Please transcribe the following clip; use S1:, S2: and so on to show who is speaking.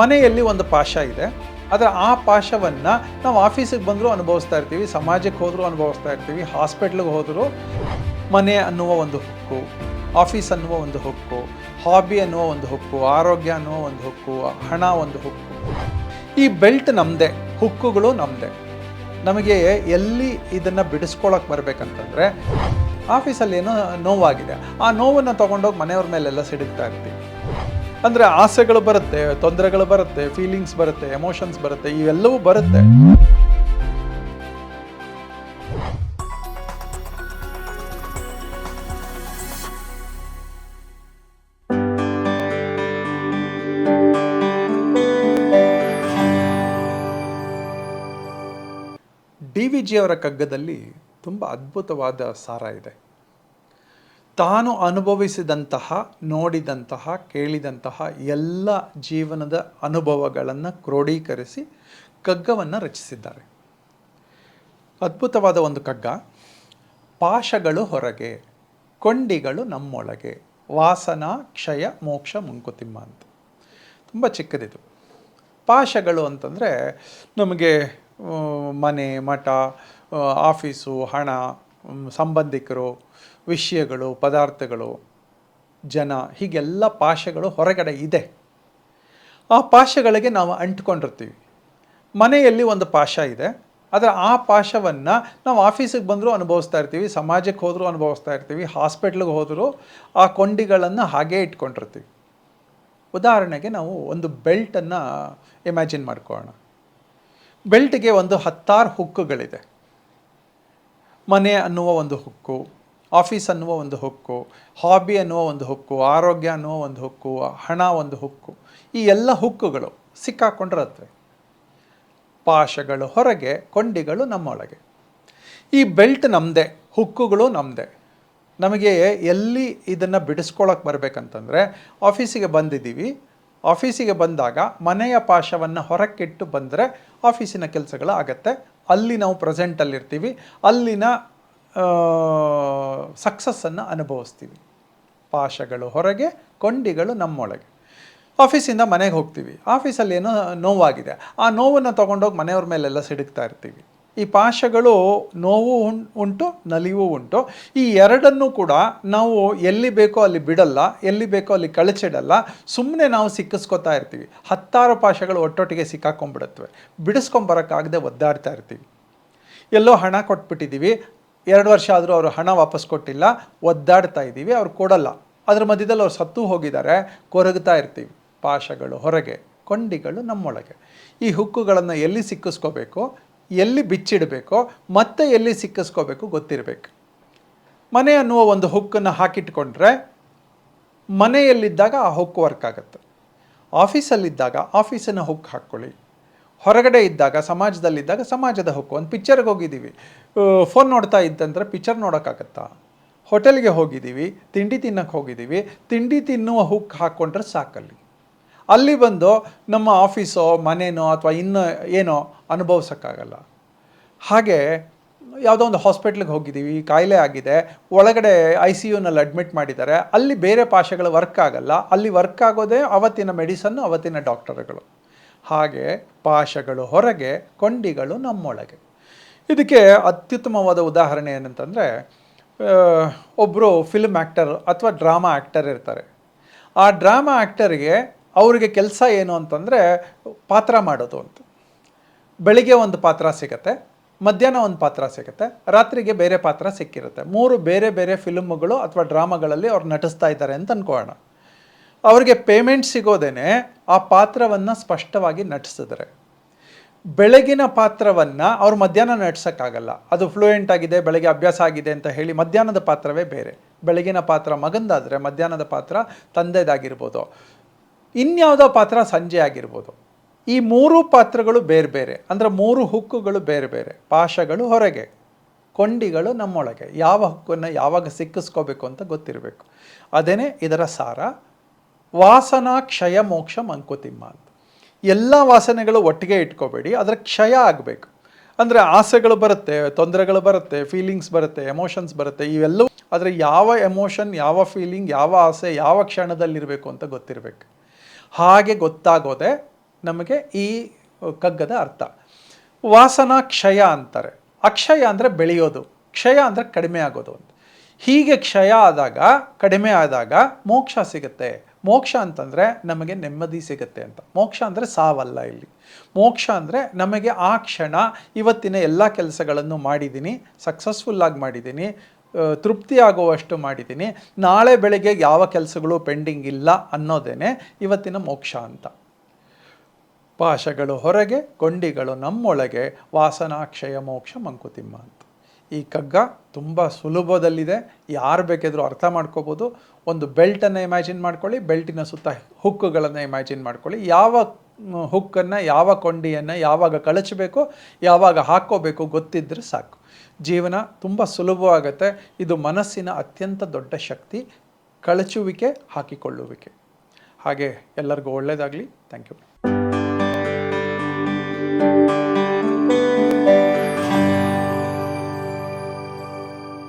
S1: ಮನೆಯಲ್ಲಿ ಒಂದು ಪಾಶ ಇದೆ. ಆದರೆ ಆ ಪಾಶವನ್ನು ನಾವು ಆಫೀಸಿಗೆ ಬಂದರೂ ಅನುಭವಿಸ್ತಾ ಇರ್ತೀವಿ, ಸಮಾಜಕ್ಕೆ ಹೋದರೂ ಅನುಭವಿಸ್ತಾ ಇರ್ತೀವಿ, ಹಾಸ್ಪಿಟ್ಲಿಗೆ ಹೋದರೂ ಮನೆ ಅನ್ನುವ ಒಂದು ಹುಕ್ಕು, ಆಫೀಸ್ ಅನ್ನುವ ಒಂದು ಹುಕ್ಕು, ಹಾಬಿ ಅನ್ನುವ ಒಂದು ಹುಕ್ಕು, ಆರೋಗ್ಯ ಅನ್ನುವ ಒಂದು ಹುಕ್ಕು, ಹಣ ಒಂದು ಹುಕ್ಕು. ಈ ಬೆಲ್ಟ್ ನಮ್ಮದೇ ಹುಕ್ಕುಗಳು ನಮ್ಮದೇ ನಮಗೆ ಎಲ್ಲಿ ಇದನ್ನು ಬಿಡಿಸ್ಕೊಳಕ್ಕೆ ಬರಬೇಕಂತಂದರೆ ಆಫೀಸಲ್ಲಿ ಏನೋ ನೋವಾಗಿದೆ. ಆ ನೋವನ್ನು ತೊಗೊಂಡೋಗಿ ಮನೆಯವ್ರ ಮೇಲೆಲ್ಲ ಸಿಡಿಗ್ತಾ ಇರ್ತೀವಿ. ಅಂದರೆ ಆಸೆಗಳು ಬರುತ್ತೆ, ತೊಂದರೆಗಳು ಬರುತ್ತೆ ಫೀಲಿಂಗ್ಸ್ ಬರುತ್ತೆ ಎಮೋಷನ್ಸ್ ಬರುತ್ತೆ, ಇವೆಲ್ಲವೂ ಬರುತ್ತೆ. ಡಿ ವಿ ಜಿಯವರ ಕಗ್ಗದಲ್ಲಿ ತುಂಬ ಅದ್ಭುತವಾದ ಸಾರ ಇದೆ. ತಾನು ಅನುಭವಿಸಿದಂತಹ, ನೋಡಿದಂತಹ, ಕೇಳಿದಂತಹ ಎಲ್ಲ ಜೀವನದ ಅನುಭವಗಳನ್ನು ಕ್ರೋಢೀಕರಿಸಿ ಕಗ್ಗವನ್ನು ರಚಿಸಿದ್ದಾರೆ. ಅದ್ಭುತವಾದ ಒಂದು ಕಗ್ಗ. ಪಾಶಗಳು ಹೊರಗೆ, ಕೊಂಡಿಗಳು ನಮ್ಮೊಳಗೆ, ವಾಸನಾ, ಕ್ಷಯ, ಮೋಕ್ಷ, ಮುಂಕುತಿಮ್ಮ ಅಂತ. ತುಂಬ ಚಿಕ್ಕದಿದು. ಪಾಶಗಳು ಅಂತಂದರೆ ನಮಗೆ ಮನೆ, ಮಠ ಆಫೀಸು, ಹಣ ಸಂಬಂಧಿಕರು, ವಿಷಯಗಳು, ಪದಾರ್ಥಗಳು, ಜನ, ಹೀಗೆಲ್ಲ ಪಾಶಗಳು ಹೊರಗಡೆ ಇದೆ. ಆ ಪಾಶಗಳಿಗೆ ನಾವು ಅಂಟ್ಕೊಂಡಿರ್ತೀವಿ. ಮನೆಯಲ್ಲಿ ಒಂದು ಪಾಶ ಇದೆ. ಆದರೆ ಆ ಪಾಶವನ್ನು ನಾವು ಆಫೀಸಿಗೆ ಬಂದರೂ ಅನುಭವಿಸ್ತಾ ಇರ್ತೀವಿ, ಸಮಾಜಕ್ಕೆ ಹೋದರೂ ಅನುಭವಿಸ್ತಾ ಇರ್ತೀವಿ, ಹಾಸ್ಪಿಟ್ಲಿಗೆ ಹೋದರೂ ಆ ಕೊಂಡಿಗಳನ್ನು ಹಾಗೇ ಇಟ್ಕೊಂಡಿರ್ತೀವಿ. ಉದಾಹರಣೆಗೆ ನಾವು ಒಂದು ಬೆಲ್ಟನ್ನು ಇಮ್ಯಾಜಿನ್ ಮಾಡ್ಕೊಳ್ಳೋಣ. ಬೆಲ್ಟ್ಗೆ ಒಂದು ಹತ್ತಾರು ಹುಕ್ಕುಗಳಿದೆ. ಮನೆ ಅನ್ನುವ ಒಂದು ಹುಕ್ಕು, ಆಫೀಸ್ ಅನ್ನುವ ಒಂದು ಹುಕ್ಕು, ಹಾಬಿ ಅನ್ನುವ ಒಂದು ಹುಕ್ಕು, ಆರೋಗ್ಯ ಅನ್ನುವ ಒಂದು ಹುಕ್ಕು, ಹಣ ಒಂದು ಹುಕ್ಕು, ಈ ಎಲ್ಲ ಹುಕ್ಕುಗಳು ಸಿಕ್ಕಾಕೊಂಡಿರತ್ವೆ ಪಾಶಗಳು ಹೊರಗೆ, ಕೊಂಡಿಗಳು ನಮ್ಮೊಳಗೆ. ಈ ಬೆಲ್ಟ್ ನಮ್ಮದೇ ಹುಕ್ಕುಗಳು ನಮ್ಮದೇ ನಮಗೆ ಎಲ್ಲಿ ಇದನ್ನು ಬಿಡಿಸ್ಕೊಳಕ್ಕೆ ಬರಬೇಕಂತಂದರೆ, ಆಫೀಸಿಗೆ ಬಂದಿದ್ದೀವಿ. ಆಫೀಸಿಗೆ ಬಂದಾಗ ಮನೆಯ ಪಾಶವನ್ನು ಹೊರಕ್ಕಿಟ್ಟು ಬಂದರೆ ಆಫೀಸಿನ ಕೆಲಸಗಳು ಆಗತ್ತೆ ಅಲ್ಲಿ ನಾವು ಪ್ರೆಸೆಂಟಲ್ಲಿರ್ತೀವಿ ಅಲ್ಲಿನ ಸಕ್ಸಸ್ಸನ್ನು ಅನುಭವಿಸ್ತೀವಿ. ಪಾಶಗಳು ಹೊರಗೆ, ಕೊಂಡಿಗಳು ನಮ್ಮೊಳಗೆ. ಆಫೀಸಿಂದ ಮನೆಗೆ ಹೋಗ್ತೀವಿ. ಆಫೀಸಲ್ಲಿ ಏನೋ ನೋವಾಗಿದೆ. ಆ ನೋವನ್ನು ತೊಗೊಂಡೋಗಿ ಮನೆಯವ್ರ ಮೇಲೆಲ್ಲ ಸಿಡುಕ್ತಾ ಇರ್ತೀವಿ. ಈ ಪಾಶಗಳು ನೋವು ಉಂಟು, ನಲಿವು ಉಂಟು. ಈ ಎರಡನ್ನು ಕೂಡ ನಾವು ಎಲ್ಲಿ ಬೇಕೋ ಅಲ್ಲಿ ಬಿಡಲ್ಲ, ಎಲ್ಲಿ ಬೇಕೋ ಅಲ್ಲಿ ಕಳಚಿಡಲ್ಲ. ಸುಮ್ಮನೆ ನಾವು ಸಿಕ್ಕಿಸ್ಕೊತಾ ಇರ್ತೀವಿ. ಹತ್ತಾರು ಪಾಶಗಳು ಒಟ್ಟೊಟ್ಟಿಗೆ ಸಿಕ್ಕಾಕೊಂಡ್ಬಿಡುತ್ತವೆ. ಬಿಡಿಸ್ಕೊಂಬರೋಕ್ಕಾಗದೆ ಒದ್ದಾಡ್ತಾ ಇರ್ತೀವಿ. ಎಲ್ಲೋ ಹಣ ಕೊಟ್ಬಿಟ್ಟಿದ್ದೀವಿ. ಎರಡು ವರ್ಷ ಆದರೂ ಅವರು ಹಣ ವಾಪಸ್ ಕೊಟ್ಟಿಲ್ಲ. ಒದ್ದಾಡ್ತಾ ಇದ್ದೀವಿ. ಅವ್ರು ಕೊಡಲ್ಲ. ಅದ್ರ ಮಧ್ಯದಲ್ಲಿ ಅವ್ರು ಸತ್ತು ಹೋಗಿದ್ದಾರೆ. ಕೊರಗ್ತಾ ಇರ್ತೀವಿ ಪಾಶಗಳು ಹೊರಗೆ, ಕೊಂಡಿಗಳು ನಮ್ಮೊಳಗೆ. ಈ ಹುಕ್ಕುಗಳನ್ನು ಎಲ್ಲಿ ಸಿಕ್ಕಿಸ್ಕೋಬೇಕು? ಎಲ್ಲಿ ಬಿಚ್ಚಿಡಬೇಕೋ ಮತ್ತೆ ಎಲ್ಲಿ ಸಿಕ್ಕಿಸ್ಕೋಬೇಕು ಗೊತ್ತಿರಬೇಕು. ಮನೆ ಅನ್ನುವ ಒಂದು ಹುಕ್ಕನ್ನು ಹಾಕಿಟ್ಕೊಂಡ್ರೆ ಮನೆಯಲ್ಲಿದ್ದಾಗ ಆ ಹುಕ್ ವರ್ಕ್ ಆಗುತ್ತೆ. ಆಫೀಸಲ್ಲಿದ್ದಾಗ ಆಫೀಸಿನ ಹುಕ್ ಹಾಕ್ಕೊಳ್ಳಿ. ಹೊರಗಡೆ ಇದ್ದಾಗ, ಸಮಾಜದಲ್ಲಿದ್ದಾಗ ಸಮಾಜದ ಹುಕ್ಕು ಒಂದು ಪಿಕ್ಚರ್ಗೆ ಹೋಗಿದ್ದೀವಿ. ಫೋನ್ ನೋಡ್ತಾ ಇದ್ದಂದ್ರೆ ಪಿಕ್ಚರ್ ನೋಡೋಕ್ಕಾಗತ್ತಾ? ಹೋಟೆಲ್ಗೆ ಹೋಗಿದ್ದೀವಿ, ತಿಂಡಿ ತಿನ್ನಕ್ಕೆ ಹೋಗಿದ್ದೀವಿ, ತಿಂಡಿ ತಿನ್ನುವ ಹುಕ್ ಹಾಕ್ಕೊಂಡ್ರೆ ಸಾಕಲ್ಲಿ. ಅಲ್ಲಿ ಬಂದು ನಮ್ಮ ಆಫೀಸೋ, ಮನೆನೋ ಅಥವಾ ಇನ್ನೂ ಏನೋ ಅನುಭವಿಸೋಕ್ಕಾಗಲ್ಲ. ಹಾಗೆ ಯಾವುದೋ ಒಂದು ಹಾಸ್ಪಿಟ್ಲಿಗೆ ಹೋಗಿದ್ದೀವಿ, ಕಾಯಿಲೆ ಆಗಿದೆ, ಒಳಗಡೆ ಐ ಸಿ ಯುನಲ್ಲಿ ಅಡ್ಮಿಟ್ ಮಾಡಿದ್ದಾರೆ, ಅಲ್ಲಿ ಬೇರೆ ಭಾಷೆಗಳು ವರ್ಕ್ ಆಗಲ್ಲ, ಅಲ್ಲಿ ವರ್ಕ್ ಆಗೋದೇ ಅವತ್ತಿನ ಮೆಡಿಸನ್ನು, ಅವತ್ತಿನ ಡಾಕ್ಟರ್ಗಳು. ಹಾಗೆ ಪಾಶಗಳು ಹೊರಗೆ, ಕೊಂಡಿಗಳು ನಮ್ಮೊಳಗೆ. ಇದಕ್ಕೆ ಅತ್ಯುತ್ತಮವಾದ ಉದಾಹರಣೆ ಏನಂತಂದರೆ ಒಬ್ಬರು ಫಿಲ್ಮ್ ಆ್ಯಕ್ಟರ್ ಅಥವಾ ಡ್ರಾಮಾ ಆ್ಯಕ್ಟರ್ ಇರ್ತಾರೆ. ಆ ಡ್ರಾಮಾ ಆ್ಯಕ್ಟರ್ಗೆ ಅವರಿಗೆ ಕೆಲಸ ಏನು ಅಂತಂದರೆ ಪಾತ್ರ ಮಾಡೋದು ಅಂತ. ಬೆಳಿಗ್ಗೆ ಒಂದು ಪಾತ್ರ ಸಿಗುತ್ತೆ, ಮಧ್ಯಾಹ್ನ ಒಂದು ಪಾತ್ರ ಸಿಗುತ್ತೆ, ರಾತ್ರಿಗೆ ಬೇರೆ ಪಾತ್ರ ಸಿಕ್ಕಿರುತ್ತೆ. ಮೂರು ಬೇರೆ ಬೇರೆ ಫಿಲ್ಮ್ಗಳು ಅಥವಾ ಡ್ರಾಮಾಗಳಲ್ಲಿ ಅವ್ರು ನಟಿಸ್ತಾ ಇದ್ದಾರೆ ಅಂತ ಅಂದ್ಕೊಳ್ಳೋಣ ಅವರಿಗೆ ಪೇಮೆಂಟ್ ಸಿಗೋದೇನೆ ಆ ಪಾತ್ರವನ್ನು ಸ್ಪಷ್ಟವಾಗಿ ನಟಿಸಿದ್ರೆ. ಬೆಳಗಿನ ಪಾತ್ರವನ್ನು ಅವ್ರು ಮಧ್ಯಾಹ್ನ ನಟಿಸೋಕ್ಕಾಗಲ್ಲ ಅದು ಫ್ಲೂಯೆಂಟ್ ಆಗಿದೆ, ಬೆಳಗ್ಗೆ ಅಭ್ಯಾಸ ಆಗಿದೆ ಅಂತ ಹೇಳಿ ಮಧ್ಯಾಹ್ನದ ಪಾತ್ರವೇ ಬೇರೆ. ಬೆಳಗಿನ ಪಾತ್ರ ಮಗಂದಾದರೆ ಮಧ್ಯಾಹ್ನದ ಪಾತ್ರ ತಂದೆದಾಗಿರ್ಬೋದು. ಇನ್ಯಾವುದೋ ಪಾತ್ರ ಸಂಜೆ ಆಗಿರ್ಬೋದು. ಈ ಮೂರು ಪಾತ್ರಗಳು ಬೇರೆ ಬೇರೆ. ಅಂದರೆ ಮೂರು ಹುಕ್ಕುಗಳು ಬೇರೆ ಬೇರೆ. ಪಾಶಗಳು ಹೊರಗೆ. ಕೊಂಡಿಗಳು ನಮ್ಮೊಳಗೆ. ಯಾವ ಹುಕ್ಕನ್ನು ಯಾವಾಗ ಸಿಕ್ಕಿಸ್ಕೋಬೇಕು ಅಂತ ಗೊತ್ತಿರಬೇಕು. ಅದೇನೇ ಇದರ ಸಾರ? ವಾಸನಾ ಕ್ಷಯ ಮೋಕ್ಷ ಮಂಕುತಿಮ್ಮ ಅಂತ. ಎಲ್ಲ ವಾಸನೆಗಳು ಒಟ್ಟಿಗೆ ಇಟ್ಕೋಬೇಡಿ. ಅದರ ಕ್ಷಯ ಆಗಬೇಕು. ಅಂದರೆ ಆಸೆಗಳು ಬರುತ್ತೆ, ತೊಂದರೆಗಳು ಬರುತ್ತೆ ಫೀಲಿಂಗ್ಸ್ ಬರುತ್ತೆ ಎಮೋಷನ್ಸ್ ಬರುತ್ತೆ. ಇವೆಲ್ಲವೂ ಆದರೆ ಯಾವ ಎಮೋಷನ್ ಯಾವ ಫೀಲಿಂಗ್ ಯಾವ ಆಸೆ, ಯಾವ ಕ್ಷಣದಲ್ಲಿರಬೇಕು ಅಂತ ಗೊತ್ತಿರಬೇಕು. ಹಾಗೆ ಗೊತ್ತಾಗೋದೆ ನಮಗೆ ಈ ಕಗ್ಗದ ಅರ್ಥ. ವಾಸನಾ ಕ್ಷಯ ಅಂತಾರೆ. ಅಕ್ಷಯ ಅಂದರೆ ಬೆಳೆಯೋದು. ಕ್ಷಯ ಅಂದರೆ ಕಡಿಮೆ ಆಗೋದು ಅಂತ. ಹೀಗೆ ಕ್ಷಯ ಆದಾಗ, ಕಡಿಮೆ ಆದಾಗ ಮೋಕ್ಷ ಸಿಗುತ್ತೆ. ಮೋಕ್ಷ ಅಂತಂದರೆ ನಮಗೆ ನೆಮ್ಮದಿ ಸಿಗುತ್ತೆ ಅಂತ. ಮೋಕ್ಷ ಅಂದರೆ ಸಾವಲ್ಲ ಇಲ್ಲಿ. ಮೋಕ್ಷ ಅಂದರೆ ನಮಗೆ ಆ ಕ್ಷಣ ಇವತ್ತಿನ ಎಲ್ಲ ಕೆಲಸಗಳನ್ನು ಮಾಡಿದ್ದೀನಿ ಸಕ್ಸಸ್ಫುಲ್ಲಾಗಿ ಮಾಡಿದ್ದೀನಿ ಆ, ತೃಪ್ತಿ ಆಗುವಷ್ಟು ಮಾಡಿದ್ದೀನಿ. ನಾಳೆ ಬೆಳಗ್ಗೆ ಯಾವ ಕೆಲಸಗಳು ಪೆಂಡಿಂಗ್ ಇಲ್ಲ ಅನ್ನೋದೇನೆ ಇವತ್ತಿನ ಮೋಕ್ಷ ಅಂತ. ಪಾಶಗಳು ಹೊರಗೆ ಕೊಂಡಿಗಳು ನಮ್ಮೊಳಗೆ ವಾಸನಾಕ್ಷಯ ಮೋಕ್ಷ ಮಂಕುತಿಮ್ಮ ಅಂತ. ಈ ಕಗ್ಗ ತುಂಬ ಸುಲಭದಲ್ಲಿದೆ. ಯಾರು ಬೇಕಿದ್ರೂ ಅರ್ಥ ಮಾಡ್ಕೋಬೋದು. ಒಂದು ಬೆಲ್ಟನ್ನು ಇಮ್ಯಾಜಿನ್ ಮಾಡ್ಕೊಳ್ಳಿ ಬೆಲ್ಟಿನ ಸುತ್ತ ಹುಕ್ಕುಗಳನ್ನು ಇಮ್ಯಾಜಿನ್ ಮಾಡ್ಕೊಳ್ಳಿ. ಯಾವ ಹುಕ್ಕನ್ನು ಯಾವ ಕೊಂಡಿಯನ್ನು ಯಾವಾಗ ಕಳಚಬೇಕು ಯಾವಾಗ ಹಾಕ್ಕೋಬೇಕು ಗೊತ್ತಿದ್ದರೆ ಸಾಕು. ಜೀವನ ತುಂಬ ಸುಲಭವಾಗತ್ತೆ. ಇದು ಮನಸ್ಸಿನ ಅತ್ಯಂತ ದೊಡ್ಡ ಶಕ್ತಿ. ಕಳಚುವಿಕೆ, ಹಾಕಿಕೊಳ್ಳುವಿಕೆ. ಹಾಗೆ ಎಲ್ಲರಿಗೂ ಒಳ್ಳೆಯದಾಗಲಿ ಥ್ಯಾಂಕ್ ಯು.